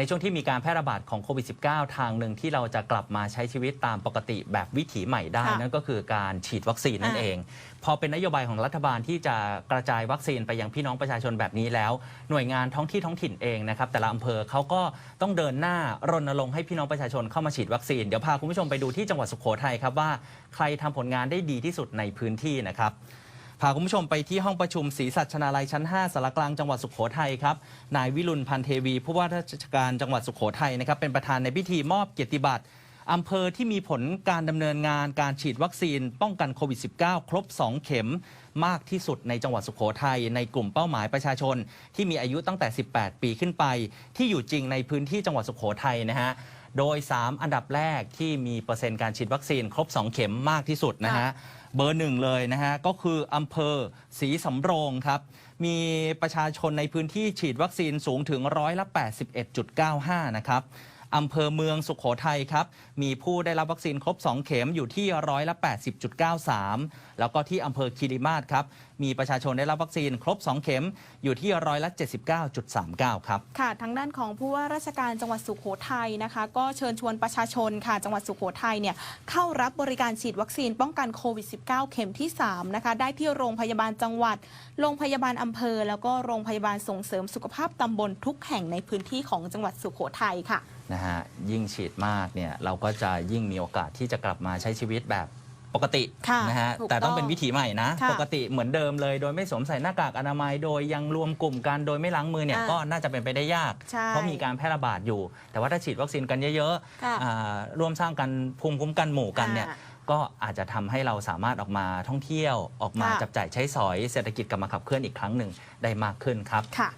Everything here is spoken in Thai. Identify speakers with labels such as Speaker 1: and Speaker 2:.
Speaker 1: ในช่วงที่มีการแพร่ระบาดของโควิด -19 ทางหนึ่งที่เราจะกลับมาใช้ชีวิตตามปกติแบบวิถีใหม่ได้
Speaker 2: ค่ะ
Speaker 1: นั่นก็คือการฉีดวัคซีนนั่น
Speaker 2: อ่า
Speaker 1: เอง พอเป็นนโยบายของรัฐบาลที่จะกระจายวัคซีนไปยังพี่น้องประชาชนแบบนี้แล้ว หน่วยงานท้องที่ท้องถิ่นเองนะครับแต่ละอำเภอเขาก็ต้องเดินหน้ารณรงค์ให้พี่น้องประชาชนเข้ามาฉีดวัคซีนเดี๋ยวพาคุณผู้ชมไปดูที่จังหวัดสุโขทัยครับว่า ใครทำผลงานได้ดีที่สุดในพื้นที่นะครับ พาคุณผู้ชมไปที่ห้องประชุมศรีสัชนาลัยชั้น 5สารกลางจังหวัดสุโขทัยครับ นายวิรุณพันเทวี ผู้ว่าราชการจังหวัดสุโขทัยนะครับเป็นประธานในพิธีมอบเกียรติบัตรอำเภอที่มีผลการดำเนินงานการฉีดวัคซีน ป้องกันโควิด -19 ครบ 2 เข็มมากที่สุดในจังหวัดสุโขทัยในกลุ่มเป้าหมายประชาชน ที่มีอายุตั้งแต่ 18 ปีขึ้นไป ที่อยู่จริงในพื้นที่จังหวัดสุโขทัยนะฮะโดย 3 อันดับแรกที่มีเปอร์เซ็นต์การฉีดวัคซีน ครบ 2 เข็มมากที่สุดนะฮะ เบอร์หนึ่งเลยนะฮะ ก็คืออำเภอศรีสำโรงครับ มีประชาชนในพื้นที่ฉีดวัคซีนสูงถึงร้อยละ 81.95 นะครับอำเภอเมืองสุขโขทัยครับ มีผู้ได้รับวัคซีนครบ 2 เข็มอยู่ที่ร้อยละ 80.93 แล้วก็ที่อำเภอคีรีมาศครับ มีประชาชนได้รับวัคซีนครบ 2 เข็มอยู่ที่ร้อยละ 79.39 ครับ
Speaker 2: ค่ะ ทางด้านของผู้ว่าราชการจังหวัดสุโขทัยนะคะ ก็เชิญชวนประชาชนค่ะ จังหวัดสุโขทัยเนี่ยเข้ารับบริการฉีดวัคซีนป้องกันโควิด -19 เข็มที่ 3 นะคะ ได้ที่โรงพยาบาลจังหวัด โรงพยาบาลอำเภอ แล้วก็โรงพยาบาลส่งเสริมสุขภาพตำบลทุกแห่งในพื้นที่ของจังหวัดสุโขทัยค่ะ
Speaker 1: นะฮะยิ่งฉีดมากเนี่ยเราก็จะยิ่งมีโอกาสที่จะกลับมาใช้ชีวิตแบบ ปกติ
Speaker 2: ค่ะ
Speaker 1: นะฮะ
Speaker 2: ถูก
Speaker 1: แต่ต้อง
Speaker 2: ต้อง
Speaker 1: เป็นวิถีใหม่นะ
Speaker 2: ค่ะ
Speaker 1: ปกติเหมือนเดิมเลย โดยไม่สวมใส่หน้ากากอนามัย โดยยังรวมกลุ่มกันโดยไม่ล้างมือเนี่ย
Speaker 2: อ่า
Speaker 1: ก็น่าจะเป็นไปได้ยาก
Speaker 2: ใช่
Speaker 1: เพราะมีการแพร่ระบาดอยู่ แต่ว่าถ้าฉีดวัคซีนกันเยอะ
Speaker 2: ค่ะ
Speaker 1: ๆอ่าร่วมสร้างกันภูมิคุ้มกันหมู่กันเนี่ย
Speaker 2: อ่า
Speaker 1: ก็อาจจะทำให้เราสามารถออกมาท่องเที่ยวออกมา
Speaker 2: ค่ะ
Speaker 1: จับจ่ายใช้สอยเศรษฐกิจกลับมาขับเคลื่อนอีกครั้งหนึ่งได้มากขึ้นครับ
Speaker 2: ค่ะ